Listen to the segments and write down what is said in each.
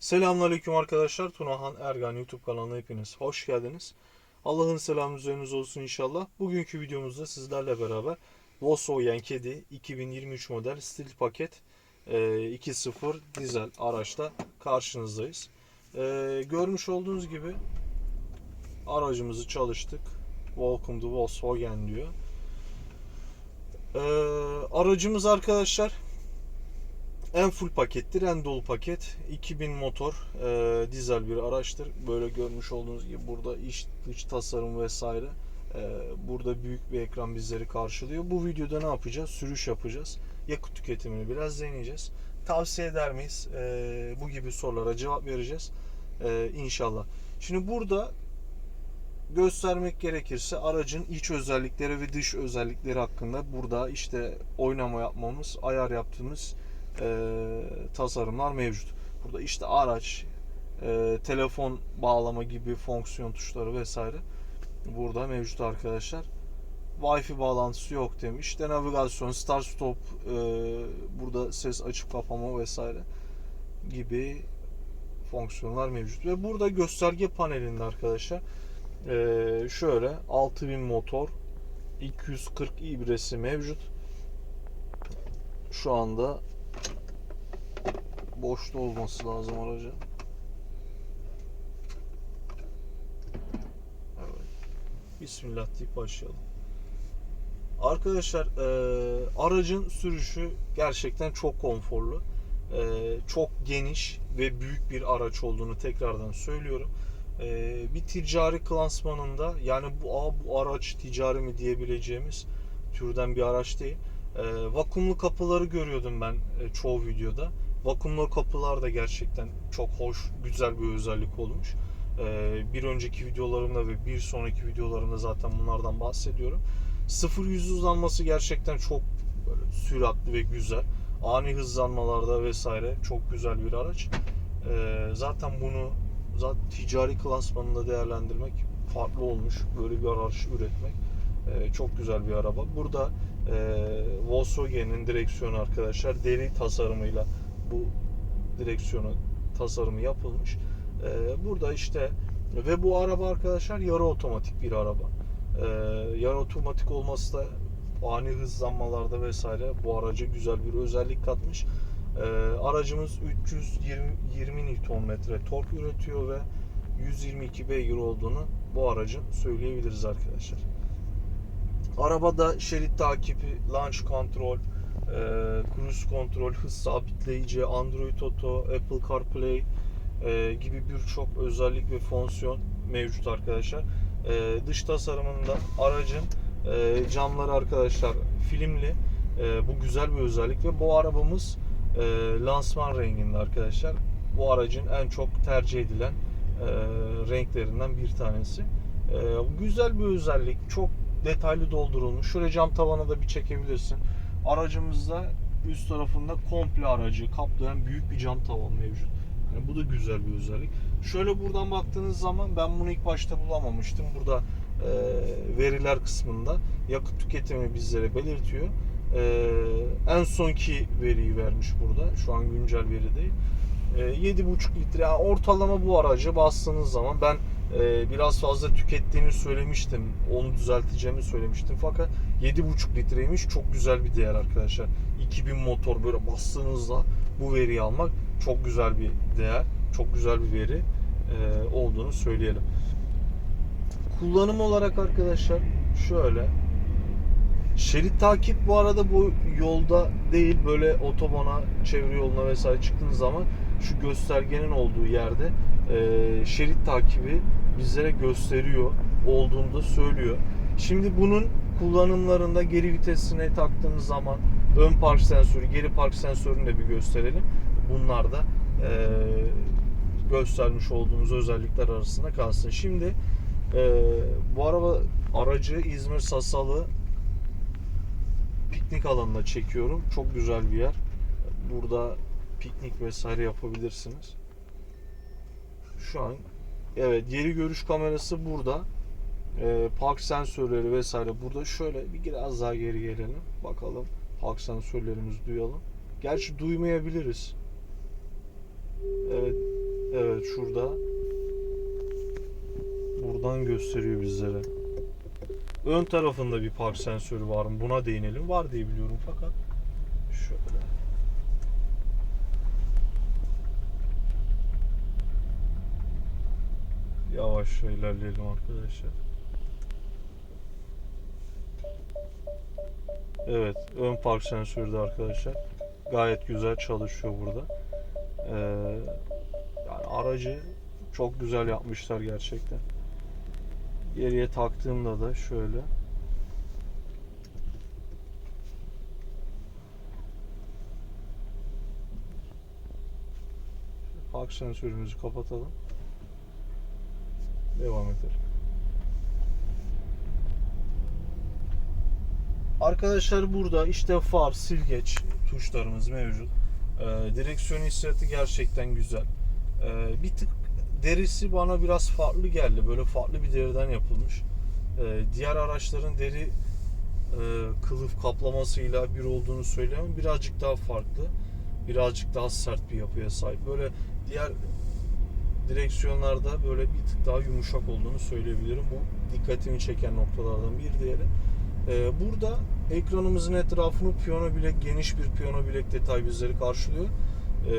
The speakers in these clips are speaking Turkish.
Selamünaleyküm arkadaşlar. Tunahan Ergan YouTube kanalına hepiniz hoş geldiniz. Allah'ın selamı üzerinize olsun inşallah. Bugünkü videomuzda sizlerle beraber Volkswagen Kedi 2023 model stil paket e, 2.0 dizel araçla karşınızdayız. E, Görmüş olduğunuz gibi aracımızı çalıştık. Welcome to Volkswagen diyor. E, Aracımız arkadaşlar en full pakettir, en dolu paket. 2000 motor, e, dizel bir araçtır. Böyle görmüş olduğunuz gibi burada iç dış tasarım vesaire. E, burada büyük bir ekran bizleri karşılıyor. Bu videoda ne yapacağız? Sürüş yapacağız. Yakıt tüketimini biraz deneyeceğiz. Tavsiye eder miyiz? E, bu gibi sorulara cevap vereceğiz. E, inşallah. Şimdi burada göstermek gerekirse aracın iç özellikleri ve dış özellikleri hakkında burada işte oynama yapmamız, ayar yaptığımız e, tasarımlar mevcut. Burada işte araç, e, telefon bağlama gibi fonksiyon tuşları vesaire burada mevcut arkadaşlar. Wi-Fi bağlantısı yok demiş. İşte navigasyon, start stop, e, burada ses açıp kapama vesaire gibi fonksiyonlar mevcut. Ve burada gösterge panelinde arkadaşlar e, şöyle 6000 motor 240 ibresi mevcut. Şu anda boşta olması lazım aracın. Bismillah deyip başlayalım. Arkadaşlar e, aracın sürüşü gerçekten çok konforlu. E, çok geniş ve büyük bir araç olduğunu tekrardan söylüyorum. E, bir ticari klasmanında yani bu, Aa, bu araç ticari mi diyebileceğimiz türden bir araç değil. E, vakumlu kapıları görüyordum ben e, çoğu videoda. Vakumlu kapılar da gerçekten çok hoş, güzel bir özellik olmuş. Ee, bir önceki videolarımda ve bir sonraki videolarımda zaten bunlardan bahsediyorum. 0-100 hızlanması gerçekten çok böyle süratli ve güzel. Ani hızlanmalarda vesaire çok güzel bir araç. Ee, zaten bunu zaten ticari klasmanında değerlendirmek farklı olmuş. Böyle bir araç üretmek ee, çok güzel bir araba. Burada e, Volkswagen'in direksiyonu arkadaşlar deri tasarımıyla bu direksiyonu tasarımı yapılmış. Ee, burada işte ve bu araba arkadaşlar yarı otomatik bir araba. Ee, yarı otomatik olması da ani hızlanmalarda vesaire bu araca güzel bir özellik katmış. Ee, aracımız 320 20 Nm tork üretiyor ve 122 beygir olduğunu bu aracın söyleyebiliriz arkadaşlar. Arabada şerit takibi, launch control, e, cruise kontrol, hız sabitleyici, Android Auto, Apple CarPlay e, gibi birçok özellik ve fonksiyon mevcut arkadaşlar. E, dış tasarımında aracın e, camları arkadaşlar filmli. E, bu güzel bir özellik ve bu arabamız e, lansman renginde arkadaşlar. Bu aracın en çok tercih edilen e, renklerinden bir tanesi. E, güzel bir özellik. Çok detaylı doldurulmuş. Şöyle cam tavana da bir çekebilirsin. Aracımızda üst tarafında komple aracı kaplayan büyük bir cam tavan mevcut. Yani bu da güzel bir özellik. Şöyle buradan baktığınız zaman ben bunu ilk başta bulamamıştım. Burada e, veriler kısmında yakıt tüketimi bizlere belirtiyor. E, en sonki veriyi vermiş burada. Şu an güncel veri değil. E, 7,5 litre yani ortalama bu aracı bastığınız zaman ben e, biraz fazla tükettiğini söylemiştim. Onu düzelteceğimi söylemiştim. Fakat 7,5 litreymiş. Çok güzel bir değer arkadaşlar. 2000 motor böyle bastığınızda bu veriyi almak çok güzel bir değer. Çok güzel bir veri e, olduğunu söyleyelim. Kullanım olarak arkadaşlar şöyle Şerit takip bu arada bu yolda değil böyle otobana, çevre yoluna vesaire çıktığınız zaman şu göstergenin olduğu yerde e, şerit takibi bizlere gösteriyor olduğunu da söylüyor. Şimdi bunun kullanımlarında geri vitesine taktığınız zaman ön park sensörü, geri park sensörünü de bir gösterelim. Bunlar da e, göstermiş olduğumuz özellikler arasında kalsın. Şimdi e, bu araba aracı İzmir Sasalı piknik alanına çekiyorum. Çok güzel bir yer. Burada piknik vesaire yapabilirsiniz. Şu an evet geri görüş kamerası burada. Ee, park sensörleri vesaire burada. Şöyle bir biraz daha geri gelelim. Bakalım park sensörlerimizi duyalım. Gerçi duymayabiliriz. Evet Evet şurada. Buradan gösteriyor bizlere. Ön tarafında bir park sensörü var mı? Buna değinelim. Var diye biliyorum fakat şöyle. Yavaşça ilerleyelim arkadaşlar. Evet, ön park sensörü de arkadaşlar gayet güzel çalışıyor burada. Ee, yani aracı çok güzel yapmışlar gerçekten. Geriye taktığımda da şöyle park sensörümüzü kapatalım. Devam edelim. Arkadaşlar burada işte far, silgeç tuşlarımız mevcut. Ee, direksiyon hissiyatı gerçekten güzel. Ee, bir tık derisi bana biraz farklı geldi. Böyle farklı bir deriden yapılmış. Ee, diğer araçların deri e, kılıf kaplamasıyla bir olduğunu söyleyemem. Birazcık daha farklı. Birazcık daha sert bir yapıya sahip. Böyle diğer direksiyonlarda böyle bir tık daha yumuşak olduğunu söyleyebilirim. Bu dikkatimi çeken noktalardan bir diğeri. Ee, burada ekranımızın etrafını piyano bilek, geniş bir piyano bilek detay bizleri karşılıyor. Ee,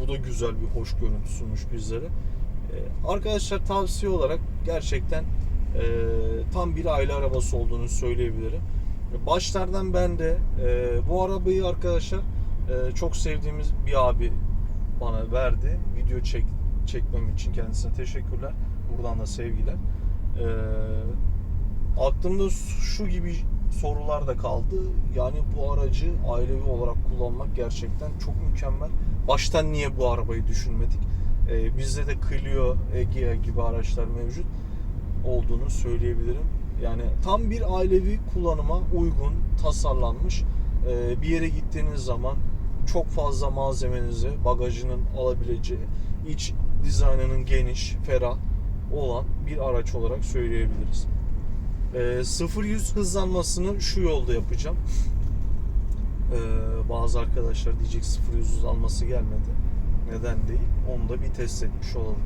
bu da güzel bir hoş görüntü sunmuş bizlere. Ee, arkadaşlar tavsiye olarak gerçekten e, tam bir aile arabası olduğunu söyleyebilirim. Başlardan ben de e, bu arabayı arkadaşlar e, çok sevdiğimiz bir abi bana verdi. Video çek, çekmem için kendisine teşekkürler. Buradan da sevgiler. Ee, aklımda şu gibi sorular da kaldı. Yani bu aracı ailevi olarak kullanmak gerçekten çok mükemmel. Baştan niye bu arabayı düşünmedik? Ee, bizde de Clio, Egea gibi araçlar mevcut olduğunu söyleyebilirim. Yani tam bir ailevi kullanıma uygun, tasarlanmış. Ee, bir yere gittiğiniz zaman çok fazla malzemenizi bagajının alabileceği, iç dizaynının geniş, ferah olan bir araç olarak söyleyebiliriz. E, 0-100 hızlanmasını şu yolda yapacağım. E, bazı arkadaşlar diyecek 0-100 hızlanması gelmedi. Neden değil? Onu da bir test etmiş olalım.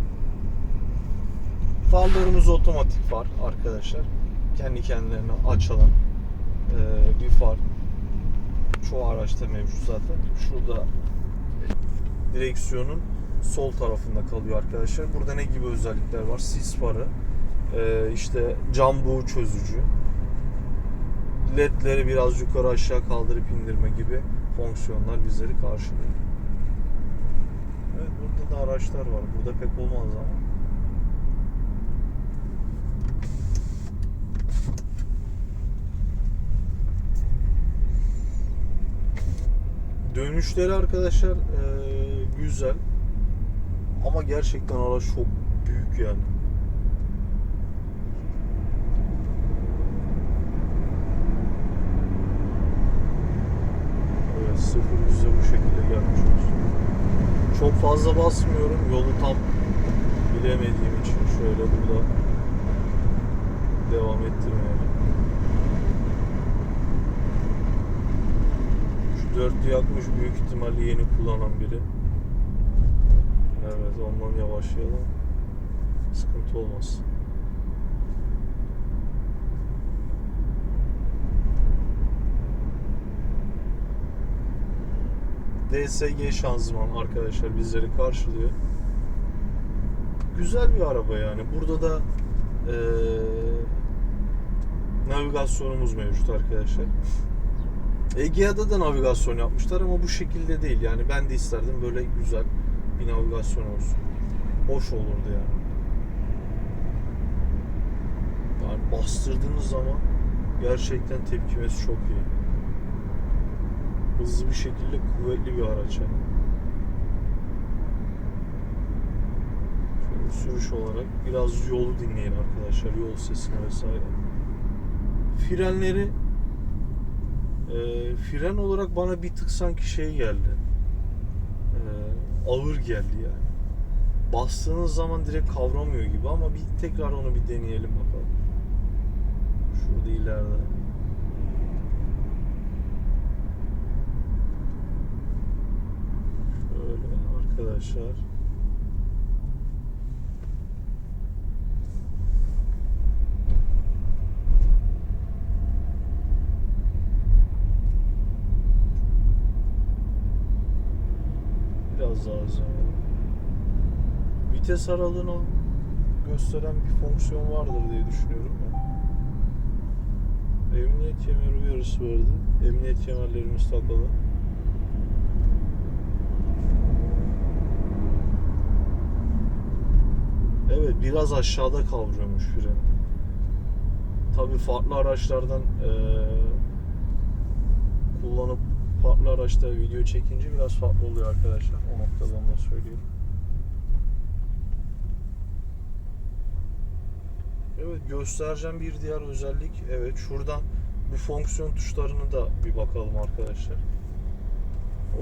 Farlarımız otomatik far arkadaşlar. Kendi kendilerine açılan e, bir far. Çoğu araçta mevcut zaten. Şurada direksiyonun sol tarafında kalıyor arkadaşlar. Burada ne gibi özellikler var? Sis farı, e, işte cam buğu çözücü, ledleri biraz yukarı aşağı kaldırıp indirme gibi fonksiyonlar bizleri karşılıyor. Evet burada da araçlar var. Burada pek olmaz ama. Dönüşleri arkadaşlar e, güzel. Ama gerçekten araç çok büyük yani. Evet sıfır yüzde bu şekilde gelmiş. Çok fazla basmıyorum. Yolu tam bilemediğim için şöyle burada devam ettirmeye. Şu dörtlü yakmış büyük ihtimalle yeni kullanan biri. Evet ondan yavaşlayalım. Sıkıntı olmaz. DSG şanzıman arkadaşlar bizleri karşılıyor. Güzel bir araba yani. Burada da eee, navigasyonumuz mevcut arkadaşlar. Egea'da da navigasyon yapmışlar ama bu şekilde değil. Yani ben de isterdim böyle güzel bir navigasyon olsun. Hoş olurdu yani. Yani bastırdığınız zaman gerçekten tepkimesi çok iyi. Hızlı bir şekilde kuvvetli bir araç. Şöyle sürüş olarak biraz yolu dinleyin arkadaşlar. Yol sesini vesaire. Frenleri e, fren olarak bana bir tık sanki şey geldi. Ağır geldi yani. Bastığınız zaman direkt kavramıyor gibi ama bir tekrar onu bir deneyelim bakalım. Şurada ileride. Şöyle arkadaşlar. Bakmamız lazım. Vites aralığını gösteren bir fonksiyon vardır diye düşünüyorum ben. Emniyet kemeri uyarısı verdi. Emniyet kemerlerimiz takılı. Evet biraz aşağıda kavruyormuş freni. Tabi farklı araçlardan eee, kullanıp farklı araçta video çekince biraz farklı oluyor arkadaşlar. O noktada onu da söyleyeyim. Evet göstereceğim bir diğer özellik. Evet şuradan bu fonksiyon tuşlarını da bir bakalım arkadaşlar.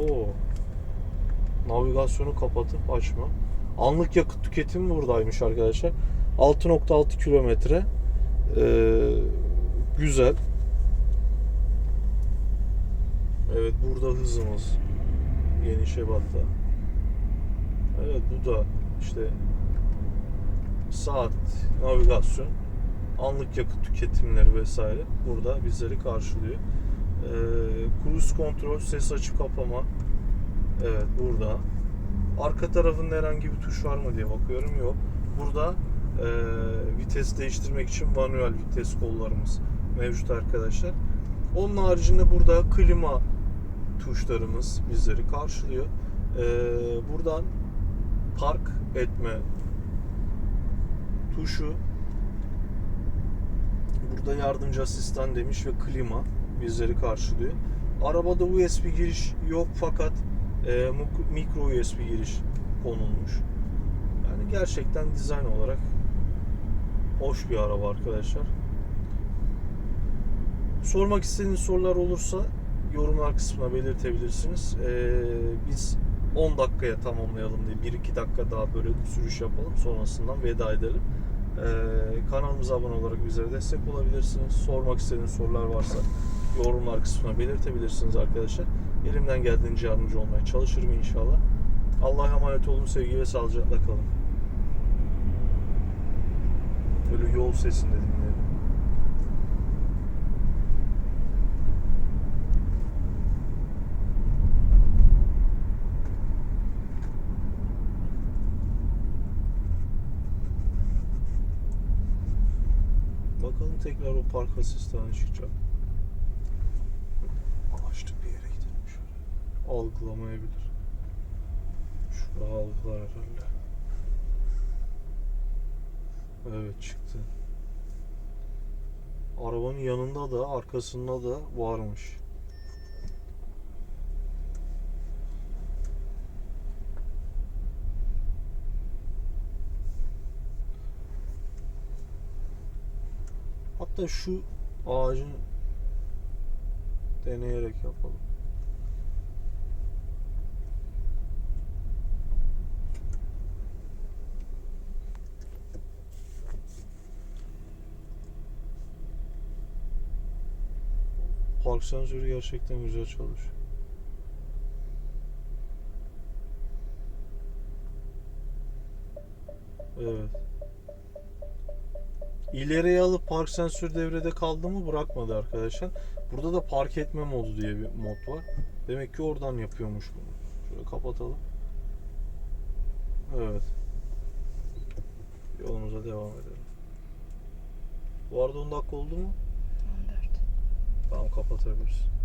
Oo. Navigasyonu kapatıp açma. Anlık yakıt tüketimi buradaymış arkadaşlar. 6.6 kilometre. Ee, güzel. Evet burada hızımız geniş ebatta. Evet bu da işte saat, navigasyon, anlık yakıt tüketimleri vesaire burada bizleri karşılıyor. Ee, cruise kontrol, ses açıp kapama. Evet burada. Arka tarafında herhangi bir tuş var mı diye bakıyorum. Yok. Burada e, vites değiştirmek için manuel vites kollarımız mevcut arkadaşlar. Onun haricinde burada klima tuşlarımız bizleri karşılıyor. Ee, buradan park etme tuşu burada yardımcı asistan demiş ve klima bizleri karşılıyor. Arabada USB giriş yok fakat e, mikro USB giriş konulmuş. Yani gerçekten dizayn olarak hoş bir araba arkadaşlar. Sormak istediğiniz sorular olursa yorumlar kısmına belirtebilirsiniz. Ee, biz 10 dakikaya tamamlayalım diye 1-2 dakika daha böyle sürüş yapalım. Sonrasından veda edelim. Ee, kanalımıza abone olarak bizlere destek olabilirsiniz. Sormak istediğiniz sorular varsa yorumlar kısmına belirtebilirsiniz arkadaşlar. Elimden geldiğince yardımcı olmaya çalışırım inşallah. Allah'a emanet olun. Sevgi ve sağlıcakla kalın. Böyle yol sesini de tekrar o park asistanı çıkacak. Açtık bir yere gidelim şöyle. Algılamayabilir. Şurada algılar herhalde. Evet çıktı. Arabanın yanında da arkasında da varmış. Hatta şu ağacın deneyerek yapalım. Park sensörü gerçekten güzel çalışıyor. Evet. İleriye alıp park sensörü devrede kaldı mı bırakmadı arkadaşlar. Burada da park etme modu diye bir mod var. Demek ki oradan yapıyormuş bunu. Şöyle kapatalım. Evet. Yolumuza devam edelim. Bu arada 10 dakika oldu mu? 14. Tamam kapatabiliriz.